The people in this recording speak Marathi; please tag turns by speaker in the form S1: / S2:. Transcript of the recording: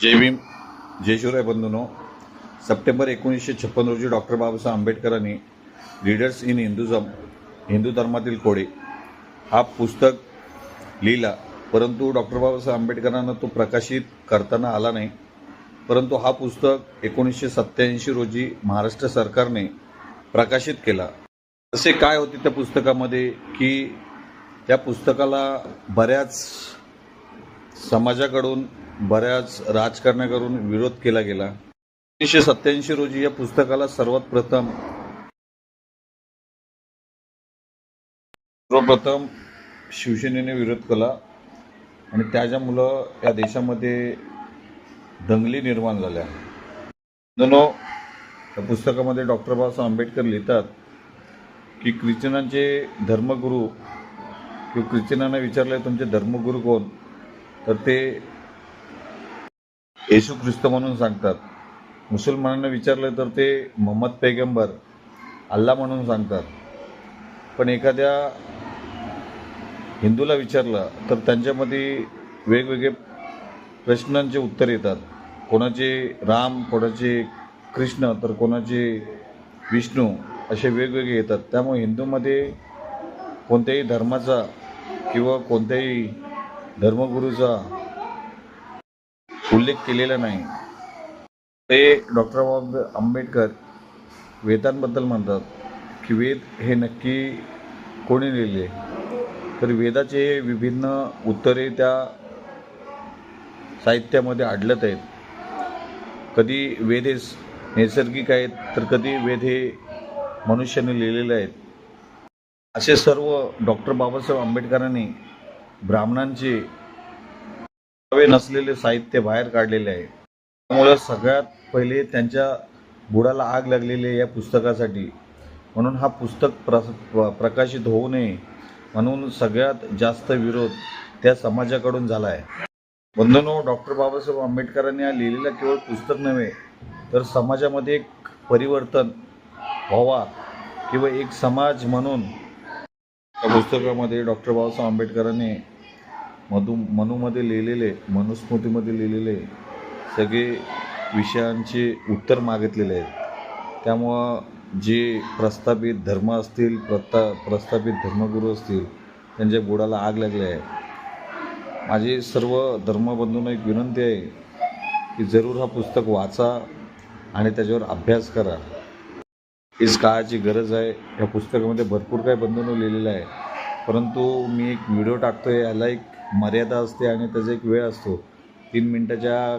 S1: जय भीम जय शिवराय बंधूनो. सप्टेंबर एकोणीसशे छप्पन रोजी डॉक्टर बाबासाहेब आंबेडकरांनी लीडर्स इन हिंदुझम हिंदू धर्मातील कोडे हा पुस्तक लिहिला. परंतु डॉक्टर बाबासाहेब आंबेडकरांना तो प्रकाशित करताना आला नाही. परंतु हा पुस्तक एकोणीसशे सत्त्याऐंशी रोजी महाराष्ट्र सरकारने प्रकाशित केला. असे काय होते त्या पुस्तकामध्ये की त्या पुस्तकाला बऱ्याच समाजाकडून बऱ्याच राजकारण्याकडून विरोध केला गेला. एकोणीसशे सत्याऐंशी रोजी या पुस्तकाला सर्वात प्रथम सर्वप्रथम शिवसेनेने विरोध केला आणि त्याच्यामुळं या देशामध्ये दंगली निर्माण झाल्या. नो या पुस्तकामध्ये डॉक्टर बाबासाहेब आंबेडकर लिहितात की ख्रिश्चनांचे धर्मगुरू किंवा ख्रिश्चनांना विचारलं तुमचे धर्मगुरू कोण? तर ते येशू ख्रिस्त म्हणून सांगतात. मुसलमानांना विचारलं तर ते मोहम्मद पैगंबर अल्ला म्हणून सांगतात. पण एखाद्या हिंदूला विचारलं तर त्यांच्यामध्ये वेगवेगळे प्रश्नांचे उत्तर येतात. कोणाचे राम कोणाचे कृष्ण तर कोणाचे विष्णू असे वेगवेगळे येतात. त्यामुळे हिंदूमध्ये कोणत्याही धर्माचा किंवा कोणत्याही धर्मगुरूचा उल्लेख केलेला नाही. ते डॉक्टर बाबासाहेब आंबेडकर वेदांबद्दल म्हणतात की वेद हे नक्की कोणी लिहिले? तर वेदाचे विभिन्न उत्तरे त्या साहित्यामध्ये आढळत आहेत. कधी वेद हे नैसर्गिक आहेत तर कधी वेद हे मनुष्याने लिहिलेले आहेत. असे सर्व डॉक्टर बाबासाहेब आंबेडकरांनी ब्राह्मणांचे हवे नसलेले साहित्य बाहेर काढलेले आहे. त्यामुळं सगळ्यात पहिले त्यांच्या बुडाला आग लागलेली आहे या पुस्तकासाठी. म्हणून हा पुस्तक प्र प्रकाशित होऊ नये म्हणून सगळ्यात जास्त विरोध त्या समाजाकडून झाला आहे बंधनो डॉक्टर बाबासाहेब आंबेडकरांनी हा लिहिलेलं केवळ पुस्तक नव्हे तर समाजामध्ये एक परिवर्तन व्हावा किंवा एक समाज म्हणून त्या पुस्तकामध्ये डॉक्टर बाबासाहेब आंबेडकरांनी मधु मनूमध्ये लिहिलेले मनुस्मृतीमध्ये लिहिलेले सगळे विषयांचे उत्तर मागितलेले आहेत. त्यामुळं जे प्रस्थापित धर्म असतील प्रस्ता प्रस्थापित धर्मगुरू असतील त्यांच्या बुडाला आग लागली आहे. माझी सर्व धर्मबंधूंना एक विनंती आहे की जरूर हा पुस्तक वाचा आणि त्याच्यावर अभ्यास करा. हीच काळाची गरज आहे. या पुस्तकामध्ये भरपूर काही बंधनं लिहिलेलं आहे. परंतु मी एक व्हिडिओ टाकतो आहे याला एक मर्यादा असते आणि त्याचा एक वेळ असतो. तीन मिनटाच्या